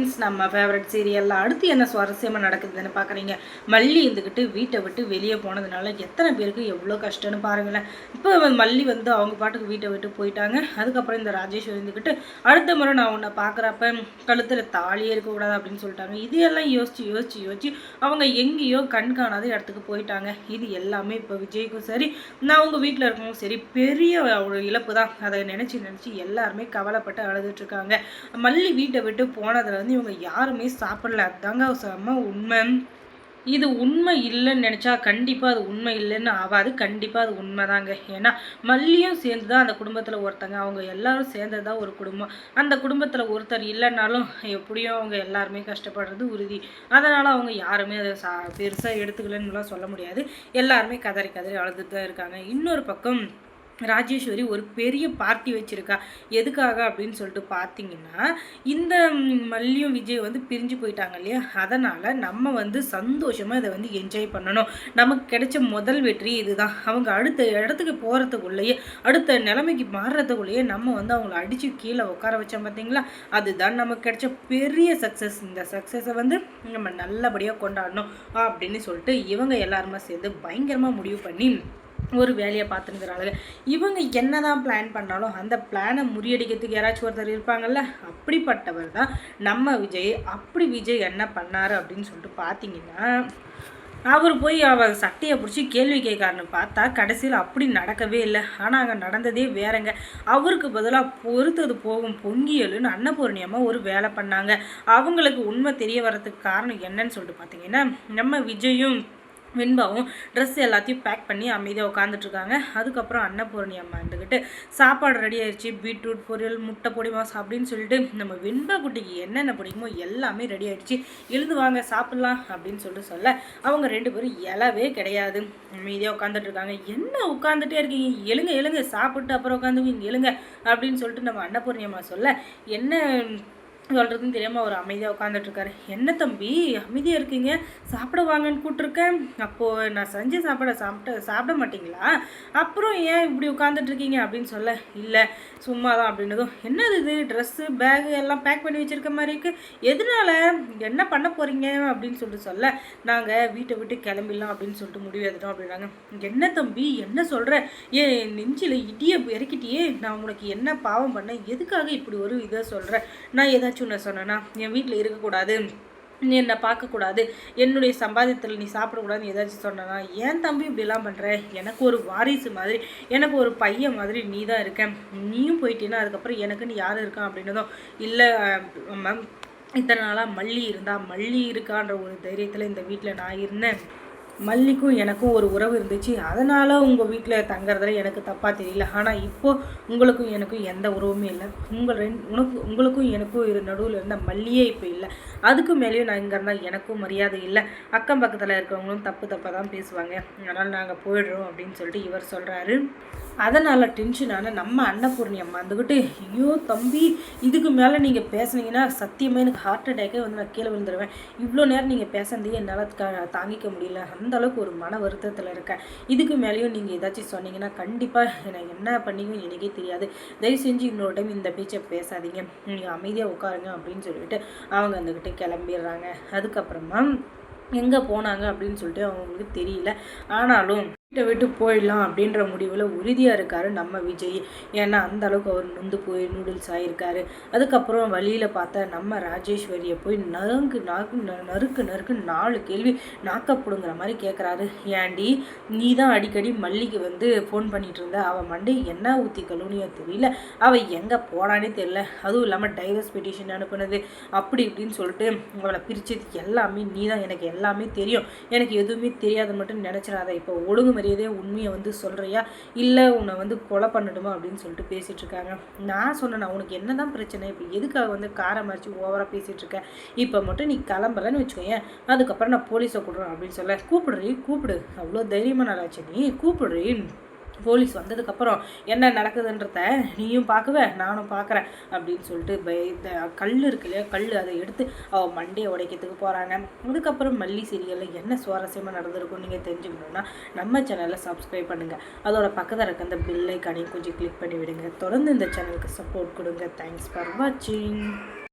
Friends நம்ம favourite சீரியலில் அடுத்து என்ன சுவாரஸ்யமாக நடக்குதுன்னு பார்க்குறீங்க மல்லி இருந்துக்கிட்டு வீட்டை விட்டு வெளியே போனதுனால எத்தனை பேருக்கு எவ்வளோ கஷ்டம்னு பாருங்களேன். இப்போ மல்லி வந்து அவங்க பாட்டுக்கு வீட்டை விட்டு போயிட்டாங்க. அதுக்கப்புறம் இந்த ராஜேஸ்வரி இருந்துக்கிட்டு அடுத்த முறை நான் உன்னை பார்க்குறப்ப கழுத்தில் தாலியே இருக்கக்கூடாது அப்படின்னு சொல்லிட்டாங்க. இதையெல்லாம் யோசிச்சு யோசிச்சு யோசிச்சு அவங்க எங்கேயோ கண் காணாத இடத்துக்கு போயிட்டாங்க. இது எல்லாமே இப்போ விஜய்க்கும் சரி நான் அவங்க வீட்டில் இருக்கவும் சரி பெரிய ஒரு இழப்பு தான் அதை நினச்சி நினச்சி எல்லாருமே கவலைப்பட்டு அழுதுட்டு இருக்காங்க. மல்லி வீட்டை விட்டு போனதுல வந்து இவங்க யாருமே சாப்பிடல. அதுதாங்க செம்ம உண்மை. இது உண்மை இல்லைன்னு நினச்சா கண்டிப்பாக அது உண்மை இல்லைன்னு ஆகாது கண்டிப்பாக அது உண்மை தாங்க ஏன்னா மல்லியும் சேர்ந்து தான் அந்த குடும்பத்தில் ஒருத்தங்க. அவங்க எல்லாரும் சேர்ந்தது தான் ஒரு குடும்பம். அந்த குடும்பத்தில் ஒருத்தர் இல்லைனாலும் எப்படியும் அவங்க எல்லாருமே கஷ்டப்படுறது உறுதி. அதனால் அவங்க யாருமே அதை சா பெருசாக எடுத்துக்கலன்னுலாம் சொல்ல முடியாது. எல்லாருமே கதறி கதறி அழுதுட்டு தான் இருக்காங்க. இன்னொரு பக்கம் ராஜேஸ்வரி ஒரு பெரிய பார்ட்டி வச்சுருக்கா. எதுக்காக அப்படின்னு சொல்லிட்டு பார்த்தீங்கன்னா இந்த மல்லியும் விஜய் வந்து பிரிஞ்சு போயிட்டாங்க இல்லையா? அதனால் நம்ம வந்து சந்தோஷமாக இதை வந்து என்ஜாய் பண்ணணும். நமக்கு கிடைச்ச முதல் வெற்றி இதுதான். அவங்க அடுத்த இடத்துக்கு போகிறதுக்குள்ளேயே அடுத்த நிலைமைக்கு மாறுறதுக்குள்ளேயே நம்ம வந்து அவங்கள அடித்து கீழே உட்கார வச்சோம் பார்த்தீங்களா அதுதான் நமக்கு கிடைச்ச பெரிய சக்ஸஸ் இந்த சக்ஸஸை வந்து நம்ம நல்லபடியாக கொண்டாடணும் அப்படின்னு சொல்லிட்டு இவங்க எல்லாருமே சேர்ந்து பயங்கரமாக முடிவு பண்ணி ஒரு வேலையை பார்த்துருக்குறாங்க இவங்க என்ன தான் பிளான் பண்ணாலும் அந்த பிளானை முறியடிக்கிறதுக்கு யாராச்சும் ஒருத்தர் இருப்பாங்கல்ல? அப்படிப்பட்டவர் தான் நம்ம விஜய் அப்படி விஜய் என்ன பண்ணார் அப்படின்னு சொல்லிட்டு பார்த்தீங்கன்னா அவர் போய் அவர் சட்டையை பிடிச்சி கேள்வி கேட்காருன்னு பார்த்தா கடைசியில் அப்படி நடக்கவே இல்லை. ஆனால் அங்கே நடந்ததே வேறங்க. அவருக்கு பதிலாக பொறுத்தது போகும் பொங்கியலுன்னு அன்னபூர்ணியமாக ஒரு வேலை பண்ணாங்க. அவங்களுக்கு உண்மை தெரிய வரதுக்கு காரணம் என்னன்னு சொல்லிட்டு பார்த்தீங்கன்னா நம்ம விஜயும் வெண்பாவும் ட்ரெஸ் எல்லாத்தையும் பேக் பண்ணி அமைதியாக உட்காந்துட்ருக்காங்க அதுக்கப்புறம் அன்னபூரணி அம்மா இருந்துக்கிட்டு சாப்பாடு ரெடி ஆயிடுச்சு பீட்ரூட் பொரியல் முட்டை பொடி மாசம் அப்படின்னு சொல்லிட்டு நம்ம வெண்பா குட்டிக்கு என்னென்ன பிடிக்குமோ எல்லாமே ரெடி ஆயிடுச்சு எழுந்து வாங்க சாப்பிட்லாம் அப்படின்னு சொல்லிட்டு சொல்ல அவங்க ரெண்டு பேரும் இலவே கிடையாது. அமைதியாக உட்காந்துட்ருக்காங்க என்ன உட்காந்துட்டே இருக்கீங்க? எழுங்க எழுங்க சாப்பிட்டு அப்புறம் உட்காந்து எழுங்க அப்படின்னு சொல்லிட்டு நம்ம அன்னபூர்ணி அம்மா சொல்ல என்ன சொல்கிறதுன்னு தெரியாமல் அவர் அமைதியாக உட்காந்துட்ருக்காரு என்ன தம்பி அமைதியாக இருக்கீங்க? சாப்பிட வாங்கன்னு கூப்பிட்ருக்கேன் அப்போது நான் செஞ்ச சாப்பிட சாப்பிட்டு சாப்பிட மாட்டிங்களா? அப்புறம் ஏன் இப்படி உட்காந்துட்ருக்கீங்க அப்படின்னு சொல்ல இல்லை சும்மா தான் அப்படின்னதும் என்னது இது? ட்ரெஸ்ஸு பேகு எல்லாம் பேக் பண்ணி வச்சுருக்க மாதிரி இருக்குது எதனால? என்ன பண்ண போகிறீங்க அப்படின்னு சொல்லிட்டு சொல்ல நாங்கள் வீட்டை விட்டு கிளம்பிடலாம் அப்படின்னு சொல்லிட்டு முடிவு எடுத்துட்டோம் அப்படின்னாங்க. என்ன தம்பி என்ன சொல்கிற ஏன் நெஞ்சில் இடியை இறக்கிட்டியே. நான் உனக்கு என்ன பாவம் பண்ணேன்? எதுக்காக இப்படி ஒரு இதை சொல்கிறேன் நான் ஏதாச்சும் ஏதாச்சும் சொன்னேன்னா என் வீட்டில் இருக்கக்கூடாது நீ என்னை பார்க்கக்கூடாது என்னுடைய சம்பாதியத்தில் நீ சாப்பிடக்கூடாதுன்னு ஏதாச்சும் சொன்னா ஏன் தம்பி இப்படிலாம் பண்ணுற எனக்கு ஒரு வாரிசு மாதிரி எனக்கு ஒரு பையன் மாதிரி நீ தான் இருக்க. நீயும் போயிட்டீன்னா அதுக்கப்புறம் எனக்குன்னு யார் இருக்கான் அப்படின்னதும் இல்லை மேம் இத்தனை நாளாக மல்லி இருந்தா மல்லி இருக்கான்ற ஒரு தைரியத்தில் இந்த வீட்டில் நான் இருந்தேன். மல்லிக்கும் எனக்கும் ஒரு உறவு இருந்துச்சு. அதனால் உங்கள் வீட்டில் தங்குறதுல எனக்கு தப்பாக தெரியல. ஆனால் இப்போது உங்களுக்கும் எனக்கும் எந்த உறவுமே இல்லை. உங்கள் ரெண்டு உனக்கு உங்களுக்கும் எனக்கும் இரு நடுவில் இருந்த மல்லியே இப்போ இல்லை. அதுக்கு மேலேயும் நான் இங்கே இருந்தால் எனக்கும் மரியாதை இல்லை. அக்கம் பக்கத்தில் இருக்கிறவங்களும் தப்பு தப்பாக தான் பேசுவாங்க. அதனால் நாங்கள் போயிடுறோம் அப்படின்னு சொல்லிட்டு இவர் சொல்கிறாரு அதனால் டென்ஷனான நம்ம அன்னபூர்ணி அம்மா வந்துக்கிட்டு ஐயோ தம்பி இதுக்கு மேலே நீங்கள் பேசுனீங்கன்னா சத்தியமாக எனக்கு ஹார்ட் அட்டேக்கே வந்து நான் கீழே விழுந்துருவேன். இவ்வளோ நேரம் நீங்கள் பேசுனதே என்னால் தாங்கிக்க முடியல. அந்த அளவுக்கு ஒரு மன வருத்தத்தில் இருக்கேன். இதுக்கு மேலேயும் நீங்கள் ஏதாச்சும் சொன்னீங்கன்னா கண்டிப்பாக எனக்கு என்ன பண்ணிக்கும் எனக்கே தெரியாது. தயவு செஞ்சு இன்னொரு டைம் இந்த பேச்சை பேசாதீங்க. நீங்கள் அமைதியாக உட்காருங்க அப்படின்னு சொல்லிட்டு அவங்க வந்துக்கிட்டு கிளம்பிடுறாங்க. அதுக்கப்புறமா எங்கே போனாங்க அப்படின்னு சொல்லிட்டு அவங்களுக்கு தெரியல. ஆனாலும் வீட்டை விட்டு போயிடலாம் அப்படின்ற முடிவில் உறுதியாக இருக்கார் நம்ம விஜய். ஏன்னா அந்த அளவுக்கு அவர் நொந்து போய் நூடுல்ஸ் ஆகியிருக்காரு அதுக்கப்புறம் வழியில் பார்த்தா நம்ம ராஜேஸ்வரியை போய் நறுங்கு நாக்கு நறுக்கு நறுக்கு நாலு கேள்வி நாக்கப்படுங்கிற மாதிரி கேட்குறாரு ஏண்டி நீ தான் அடிக்கடி மல்லிக்கு வந்து ஃபோன் பண்ணிகிட்டு இருந்த? அவள் மண்டை என்ன ஊற்றி கழுவுனியோ தெரியல. அவள் எங்கே போனானே தெரியல. அதுவும் இல்லாமல் டைவர்ஸ் பெட்டிஷன் அனுப்புனது. அப்படி இப்படின்னு சொல்லிட்டு அவளை பிரித்தது எல்லாமே நீ தான் எனக்கு எல்லாமே தெரியும். எனக்கு எதுவுமே தெரியாத மட்டும் நினச்சிடாத. இப்போ ஒழுங்கு மரியாதையாக உண்மையை வந்து சொல்கிறியா இல்லை உன்னை வந்து கொலை பண்ணணுமா அப்படின்னு சொல்லிட்டு பேசிகிட்டு இருக்காங்க நான் சொன்னேன் உனக்கு என்ன தான் பிரச்சனை? இப்போ எதுக்காக வந்து காரை மறைச்சி ஓவராக பேசிகிட்டு இருக்கேன் இப்போ மட்டும் நீ கிளம்பலன்னு வச்சுக்கோயேன் அதுக்கப்புறம் நான் போலீஸை கூப்பிட்றேன் அப்படின்னு சொல்ல. கூப்பிடுறீ கூப்பிடு. அவ்வளோ தைரியமாக நல்லாச்சு நீ. கூப்பிடுறீ போலீஸ் வந்ததுக்கப்புறம் என்ன நடக்குதுன்றத நீயும் பார்க்குவ நானும் பார்க்குறேன் அப்படின்னு சொல்லிட்டு பய கல் இருக்கு இல்லையா கல் அதை எடுத்து அவள் மண்டையை உடைக்கிறதுக்கு போகிறாங்க அதுக்கப்புறம் மல்லி சீரியலில் என்ன சுவாரஸ்யமாக நடந்திருக்கும் நீங்கள் தெரிஞ்சுக்கணுன்னா நம்ம சேனலை சப்ஸ்கிரைப் பண்ணுங்கள் அதோட பக்கத்தில் இருக்க அந்த பில்லை கனையும் கொஞ்சம் கிளிக் பண்ணி விடுங்க தொடர்ந்து இந்த சேனலுக்கு சப்போர்ட் கொடுங்க. தேங்க்ஸ் ஃபார் வாட்சிங்